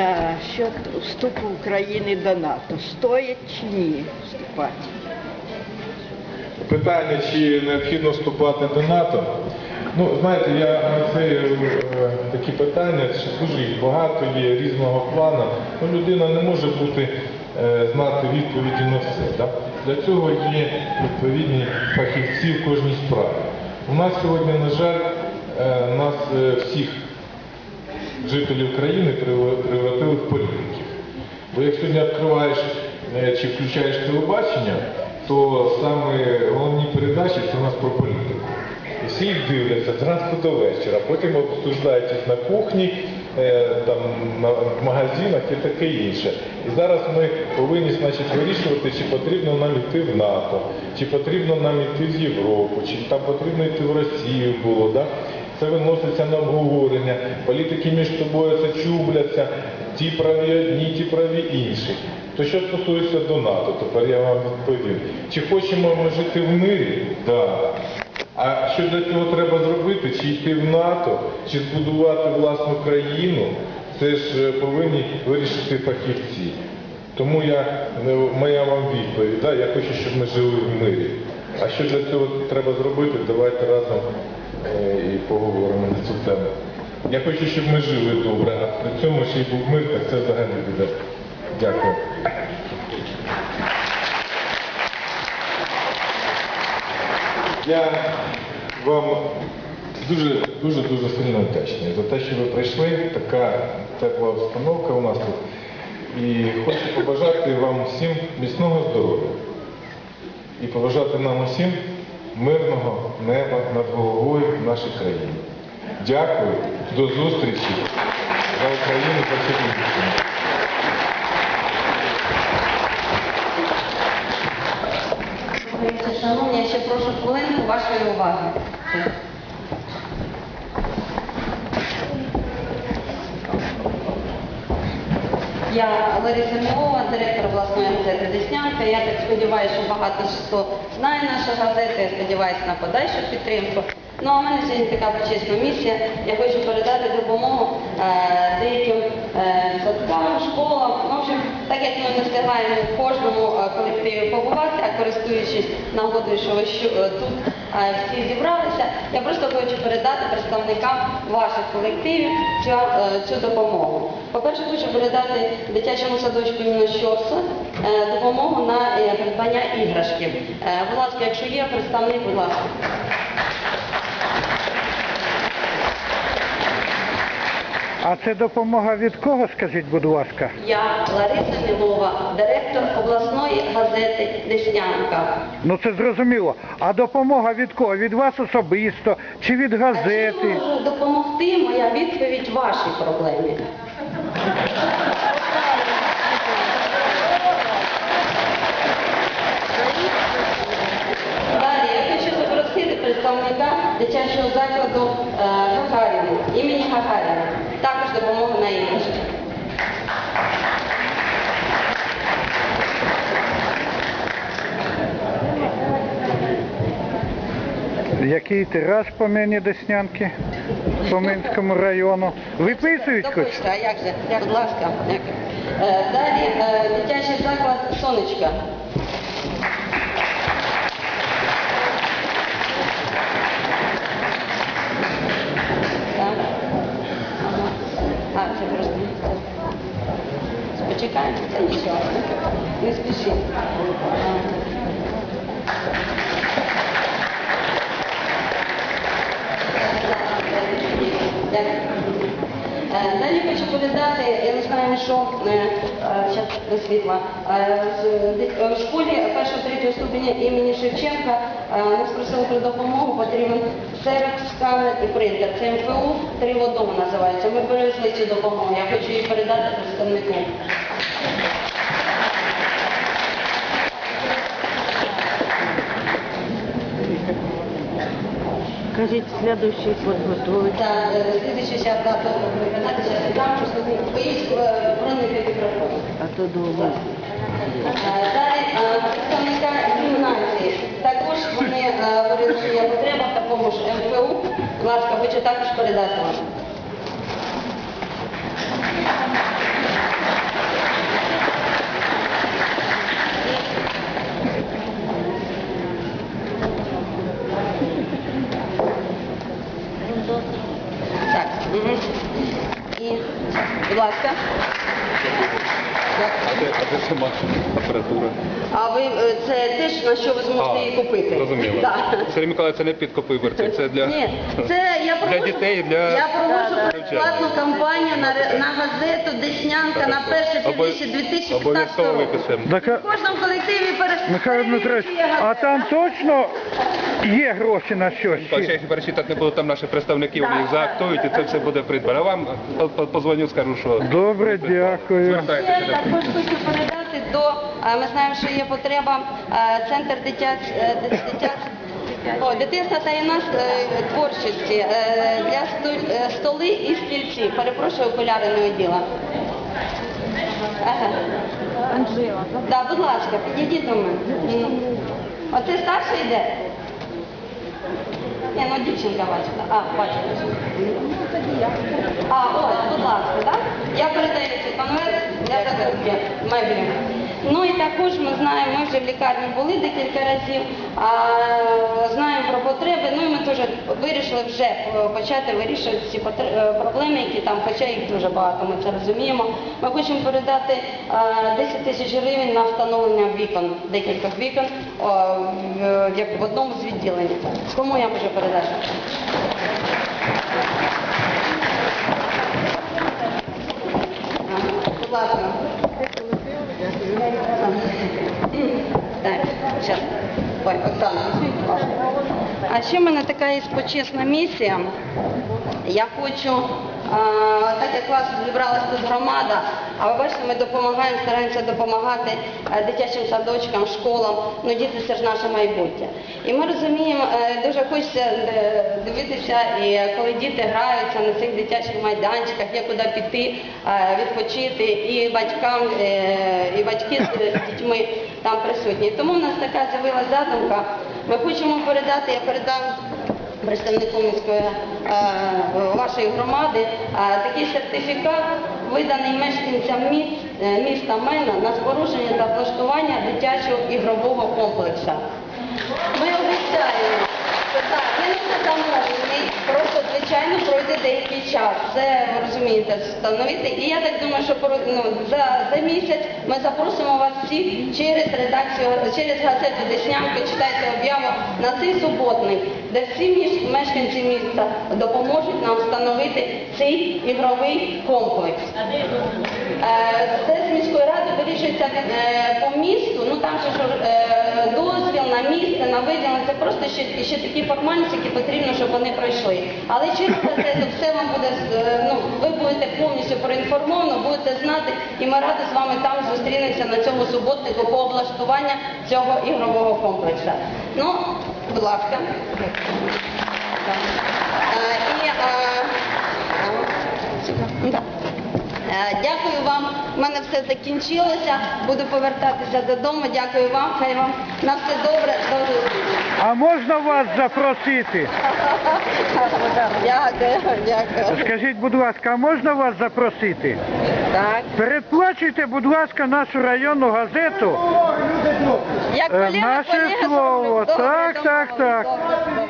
насчет вступу України до НАТО. Стоїть чи ні вступати? Питання, чи необхідно вступати до НАТО. Ну, знаєте, я це е, такі питання, що дуже їх багато є різного плану. Ну, людина не може бути е, знати відповіді на все. Да? Для цього є відповідні фахівці в кожній справі. У нас сьогодні, на жаль, е, нас всіх жителів країни превра- превратили в політиків. Бо як сьогодні відкриваєш чи включаєш телебачення, то саме головні передачі це у нас про політику. І всі їх дивляться зранку до вечора, потім обсуждають їх на кухні, е, там, в магазинах і таке інше. І зараз ми повинні значить, вирішувати, чи потрібно нам йти в НАТО, чи потрібно нам йти в Європу, чи там потрібно йти в Росію було. Да? Це виноситься на обговорення, політики між собою це чубляться, ті праві одні, ті праві інші. То що стосується до НАТО, тепер я вам відповім. Чи хочемо ми жити в мирі? Так. А що для цього треба зробити? Чи йти в НАТО, чи збудувати власну країну? Це ж е, повинні вирішити фахівці. Тому я, е, моя вам відповідь, да, я хочу, щоб ми жили в мирі. А що для цього треба зробити, давайте разом е, і поговоримо на цю тему. Я хочу, щоб ми жили добре, а при цьому ще й був мир, так це взагалі буде. Дякую. Я вам дуже дуже дуже сильно вдячний за те, що ви прийшли. Така тепла обстановка у нас тут. І хочу побажати вам всім міцного здоров'я і побажати нам усім мирного неба над головою в нашій країні. Дякую, до зустрічі за Україну за Чернігівщину. Шановні, я ще прошу хвилинку вашої уваги. Я Лариса Мілова, директор обласної газети Я так сподіваюся, що багато хто знає наша газета, я сподіваюся на подальшу підтримку. Ну а в мене сьогодні така почесна місія. Я хочу передати допомогу е, деяким е, садкам, школам. В общем, так як ми не встигаємо в кожному е, колективі побувати, а користуючись нагодою, що ви е, тут всі зібралися, я просто хочу передати представникам ваших колективів цю, е, цю допомогу. По-перше, хочу передати дитячому садочку імені Щорса е, допомогу на е, придбання іграшки. Е, Будь ласка, якщо є представник, будь ласка. А це допомога від кого, скажіть, будь ласка? Я Лариса Мілова, директор обласної газети Деснянка. Ну це зрозуміло. А допомога від кого? Від вас особисто чи від А чим газети? може допомогти моя відповідь вашій проблемі? Далі я хочу запросити представника дитячого закладу е, Гагаріна, імені Гагаріна. Також допомога на іграшки. Який тираж по мені Деснянки по Минському району? Виписують хоч? А як же? Будь ласка. Е, Далі е, дитячий заклад Сонечка. А, це просто. Почекаємо, це нічого. Не спішіть. Дякую. Е, Далі хочу передати, я не знаю, що зараз світла. Е, е, В школі першого третього ступеня імені Шевченка нас ми спросили про допомогу, потрібен сервіс, сканер і принтер. Це МФУ три в називається. Ми перевезли цю допомогу. Я хочу її передати представнику. Кажіть, слідуючий подготовить. Так, е, слідуючий зараз да, добре передати, зараз я дам, просто боїсь бронити мікрофон. А то. Е, Далі е, представника гімназії. Також вони е, говорили, що є потреба в такому ж МФУ. Будь ласка, хочу також передати вам. Будь ласка. А де, а де сама апаратура? А ви е, це теж на що ви зможете її купити? Розуміло. Да. Сергій Миколаїв, це не підкопи виборці, це для, Ні, це я для дітей, для Я провожу навчання. кампанію на, ре- на газету Деснянка на перше півріччя 2015 Обов'язково року. Так, В кожному колективі пере... Михайло Дмитрович, а там точно є гроші на щось? Чи- їх перечитати не буду, там наші представники вони їх заактують і це все буде придбано. А вам по- по- позвоню, скажу, що Добре, дякую. Звертайтеся. до- також хочу передати до, е, ми знаємо, що є потреба е, центр дитяч, е, дит- дитяч, о, дитинства та юнацтва е, творчості е, для сто- е, столи і стільці. Перепрошую, окуляри не оділа. Ага. Анжела. Да, будь ласка, підійдіть до мене. М. Оце старший йде? Ні, ну дівчинка бачила. А, бачила. А, ось, будь ласка, так? Я передаю цей конверт для закупки меблів. Ну і також ми знаємо, ми вже в лікарні були декілька разів, а, знаємо про потреби, ну і ми теж вирішили вже е, почати вирішувати ці е, проблеми, які там, хоча їх дуже багато, ми це розуміємо. Ми хочемо передати е, 10 тисяч гривень на встановлення вікон, декількох вікон як в одному з відділень. Кому я можу передати? Будь ласка. Так, зараз. А ще в мене така є почесна місія. Я хочу, так як у вас зібралась тут громада, а ви бачите, ми допомагаємо, стараємося допомагати е, дитячим садочкам, школам, ну діти це ж наше майбутнє. І ми розуміємо, е, дуже хочеться е, дивитися, і коли діти граються на цих дитячих майданчиках, є куди піти, відпочити, і батькам, і батьки з дітьми там присутні. Тому в нас така з'явилася задумка. Ми хочемо передати, я передам представнику міської е, вашої громади е, такий сертифікат, виданий мешканцям міст, е, міста Мена на спорудження та облаштування дитячого ігрового комплексу. Ми обіцяємо, не замовлений, просто звичайно пройде деякий час. Це ви розумієте, встановити. І я так думаю, що ну, за, за місяць ми запросимо вас всіх через редакцію, через газету Деснянка, читайте об'яву на цей суботник, де всі мешканці міста допоможуть нам встановити цей ігровий комплекс. Е, Це з міської ради вирішується е, по місту, ну там ще ж е, дозвіл на місце, на це просто ще, ще такі формальності, які потрібно, щоб вони пройшли. Але через газету все вам буде, е, ну, ви будете повністю проінформовано, будете знати, і ми раді з вами там зустрінемося на цьому суботнику по облаштуванню цього ігрового комплексу. Ну, будь ласка. Так. Е, І, е, да. Е, Дякую вам. У мене все закінчилося. Буду повертатися додому. Дякую вам. Хай вам на все добре. До зустрічі. А можна вас запросити? Дякую, дякую. Скажіть, будь ласка, а можна вас запросити? Так. Передплачуйте, будь ласка, нашу районну газету. Як Е, колега, наше колега слово. зроблю. Добре, Так, так, домовились. так. Добре, добре.